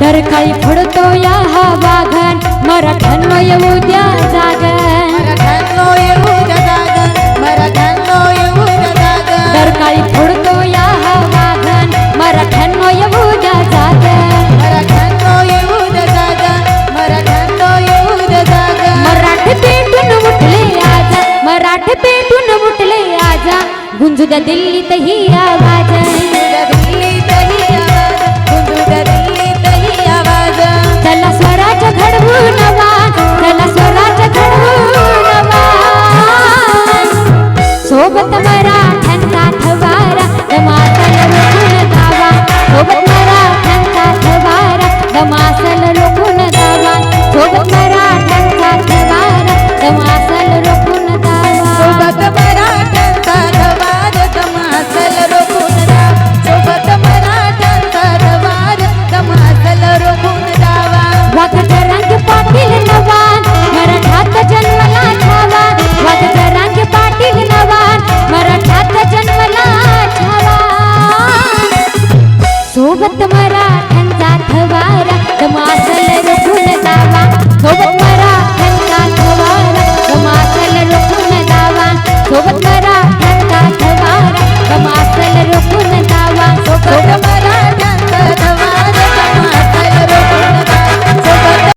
डरकाळी फोडतो या हा वाघन मराठ्यांनो येऊ द्या जागन. मराठ्यांनो जागन जागन डरकाळी फोडतो या हा वाघन मराठ्यांनो येऊ द्या जागन. मराठ्यांनो येऊ द्या जागन मराठ्यांनो येऊ जागन मराठी पेटून उठले आजा. मराठी पेटून उठले आजा. गुंजू द्या दिल्लीतही सोबत मराठन काठवारा दमासल रुकुल गावा सोबत मराठन काठवारा दमासल